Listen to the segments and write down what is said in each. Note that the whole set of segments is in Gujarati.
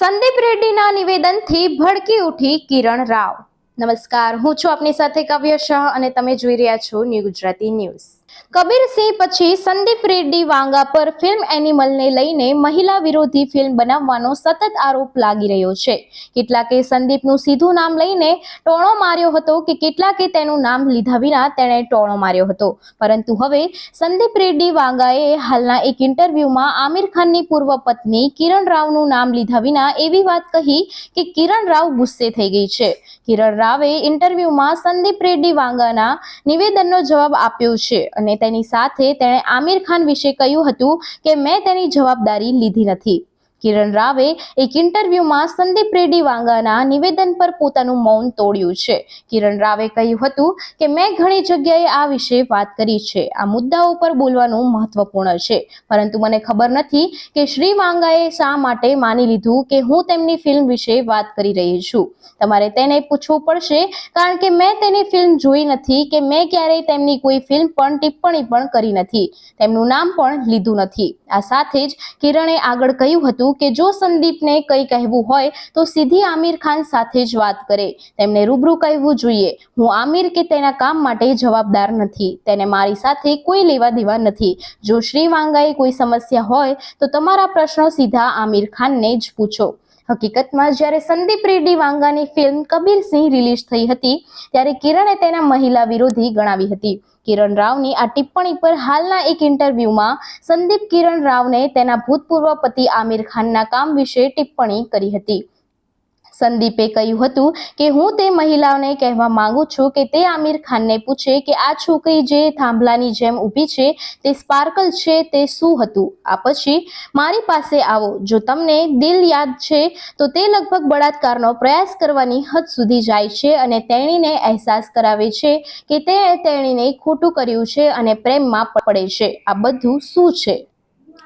સંદીપ રેડ્ડીના નિવેદનથી ભડકી ઉઠી કિરણ રાવ. નમસ્કાર, હું છું આપની સાથે કાવ્ય શાહ અને તમે જોઈ રહ્યા છો ન્યૂ ગુજરાતી ન્યૂઝ. કબીરસિંહ પછી સંદીપ રેડ્ડી વાંગા પર ફિલ્મ એનિમલને લઈને મહિલા વિરોધી ફિલ્મ બનાવવાનો સતત આરોપ લાગી રહ્યો છે. કેટલાકે સંદીપનું સીધું નામ લઈને ટોણો માર્યો હતો કે કેટલાકે તેનું નામ લીધા વિના તેણે ટોણો માર્યો હતો. પરંતુ હવે સંદીપ રેડ્ડી વાંગાએ હાલના એક ઇન્ટરવ્યુમાં આમિર ખાનની પૂર્વ પત્ની કિરણ રાવનું નામ લીધા વિના એવી વાત કહી કે કિરણ રાવ ગુસ્સે થઈ ગઈ છે. કિરણ રાવે ઇન્ટરવ્યુમાં સંદીપ રેડ્ડી વાંગાના નિવેદનનો જવાબ આપ્યો છે અને તેની સાથે તેણે આમિર ખાન વિશે કહ્યું હતું કે મેં તેની જવાબદારી લીધી નથી. કિરણ રાવે એક ઇન્ટરવ્યુમાં સંદીપ રેડ્ડી વાંગાના નિવેદન પર પોતાનું મૌન તોડ્યું છે. કિરણ રાવે કહ્યું હતું કે, મેં ઘણી જગ્યાએ આ વિશે વાત કરી છે. આ મુદ્દાઓ પર બોલવાનું મહત્વપૂર્ણ છે. પરંતુ મને ખબર નથી કે શ્રી વાંગાએ શા માટે માની લીધું કે હું તેમની ફિલ્મ વિશે વાત કરી રહી છું. તમારે તેને પૂછવું પડશે, કારણ કે મેં તેની ફિલ્મ જોઈ નથી કે મેં ક્યારેય તેમની કોઈ ફિલ્મ પણ ટિપ્પણી પણ કરી નથી. તેમનું નામ પણ લીધું નથી. આ સાથે જ કિરણે આગળ કહ્યું હતું કે જો સંદીપને કંઈ કહેવું હોય, તો સીધી આમિર ખાન સાથે જ વાત કરે. તેમને રૂબરૂ કહેવું જોઈએ. હું આમિર કે તેના કામ માટે જવાબદાર નથી. તેને મારી સાથે કોઈ લેવા દેવા નથી. જો શ્રી વાંગાએ કોઈ સમસ્યા હોય, તો તમારા પ્રશ્નો સીધા આમિર ખાનને જ પૂછો. હકીકતમાં જ્યારે સંદીપ રેડ્ડી વાંગાની ફિલ્મ કબીર સિંહ રિલીઝ થઈ હતી, ત્યારે કિરણે તેના મહિલા વિરોધી ગણાવી હતી. કિરણ રાવની આ ટિપ્પણી પર હાલના એક ઇન્ટરવ્યુમાં સંદીપ કિરણ રાવને તેના ભૂતપૂર્વ પતિ આમિર ખાનના કામ વિશે ટિપ્પણી કરી હતી. સંદીપે કહ્યું હતું કે હું તે મહિલાઓને કહેવા માંગુ છું કે તે આમિર ખાનને પૂછે કે આ છોકરી જે થાંભલાની જેમ ઊભી છે, તે સ્પાર્કલ છે, તે શું હતું? આ પછી, મારી પાસે આવો, જો તમને દિલ યાદ છે, તો તે લગભગ બળાત્કારનો પ્રયાસ કરવાની હદ સુધી જાય છે અને તેણીને અહેસાસ કરાવે છે કે તે તેણીને ખોટું કર્યું છે અને પ્રેમમાં પડે છે. આ બધું શું છે?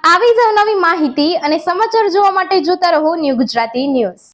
આવી જ નવી માહિતી અને સમાચાર જોવા માટે જોતા રહો ન્યૂ ગુજરાતી ન્યૂઝ.